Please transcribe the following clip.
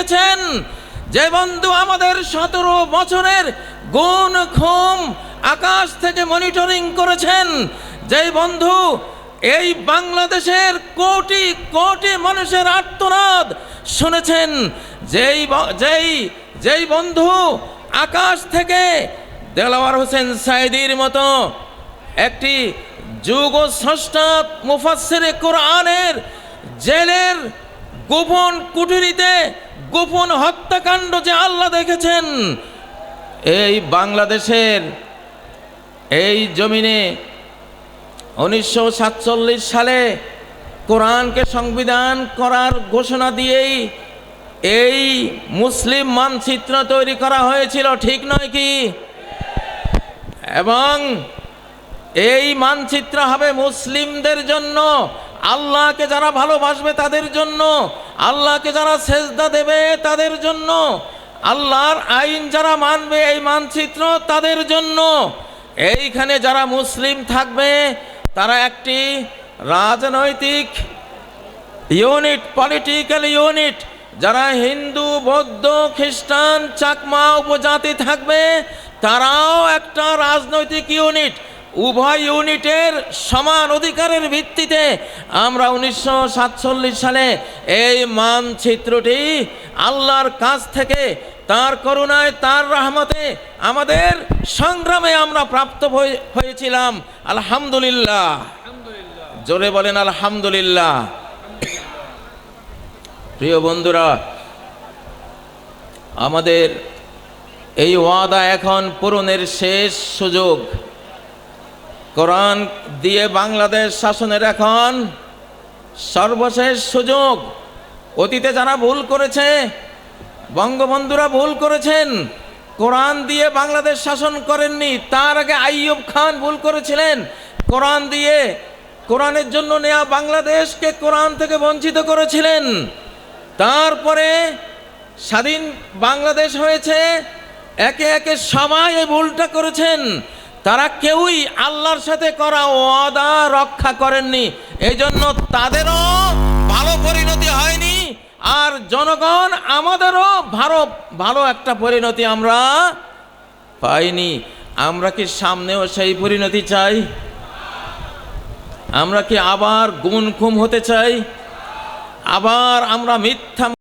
রেখেছেন যে বন্ধু আমাদের সতেরো বছরের গুণ খুম আকাশ থেকে মনিটরিং করেছেন, যেই বন্ধু এই বাংলাদেশের কোটি কোটি মানুষের আর্তনাদ শুনেছেন, যেই যেই যেই বন্ধু আকাশ থেকে দেলাওয়ার হোসেন সাইদির মতো একটি যুগ স্রষ্টা মুফাসসির কোরআনের জেলের গোপন কুঠুরিতে গোপন হত্যাকাণ্ড যে আল্লাহ দেখেছেন, এই বাংলাদেশের এই জমিনে উনিশশো সাতচল্লিশ সালে কোরআনকে সংবিধান করার ঘোষণা দিয়েই এই মুসলিম মানচিত্র তৈরি করা হয়েছিল, ঠিক নয় কি? এবং এই মানচিত্র হবে মুসলিমদের জন্য, আল্লাহকে যারা ভালোবাসবে তাদের জন্য আল্লাহকে যারা সেজদা দেবে তাদের জন্য, আল্লাহর আইন যারা মানবে এই মানচিত্র তাদের জন্য। এইখানে যারা মুসলিম থাকবে, তারা একটি রাজনৈতিক ইউনিট, পলিটিক্যাল ইউনিট, যারা হিন্দু, বৌদ্ধ, খ্রিস্টান, চাকমা উপজাতি থাকবে, তারাও একটা রাজনৈতিক ইউনিট। উভয় ইউনিটের সমান অধিকারের ভিত্তিতে আমরা উনিশশো সাতচল্লিশ সালে এই মানচিত্রটি আল্লাহর কাছ থেকে তার করুণায়, তার রহমতে আমাদের সংগ্রামে আমরা প্রাপ্ত হয়ে- হয়েছিলাম। আলহামদুলিল্লাহ। জোরে বলেন আলহামদুলিল্লাহ। প্রিয় বন্ধুরা, আমাদের এই ওয়াদা এখন পূরণের শেষ সুযোগ। কোরআন দিয়ে বাংলাদেশ শাসনের এখন সর্বশেষ সুযোগ। অতীতে যারা ভুল করেছে, বঙ্গবন্ধুরা ভুল করেছেন, কোরআন দিয়ে বাংলাদেশ শাসন করেননি, তার আগে আইয়ুব খান ভুল করেছিলেন। কোরআন দিয়ে, কোরআনের জন্য নেয়া বাংলাদেশকে কোরআন থেকে বঞ্চিত করেছিলেন। তারপরে স্বাধীন বাংলাদেশ হয়েছে, একে একে সবাই ভুলটা করেছেন। তারা কেউই আল্লাহর সাথে করা ওয়াদা রক্ষা করেননি। এই জন্য তাদেরও ভালো পরিণতি হয়নি। আর জনগণ আমাদেরও ভালো ভালো একটা পরিণতি আমরা পাইনি। আমরা কি সামনেও সেই পরিণতি চাই? আমরা কি আবার গুণ খুম হতে চাই? আবার আমরা মিথ্যা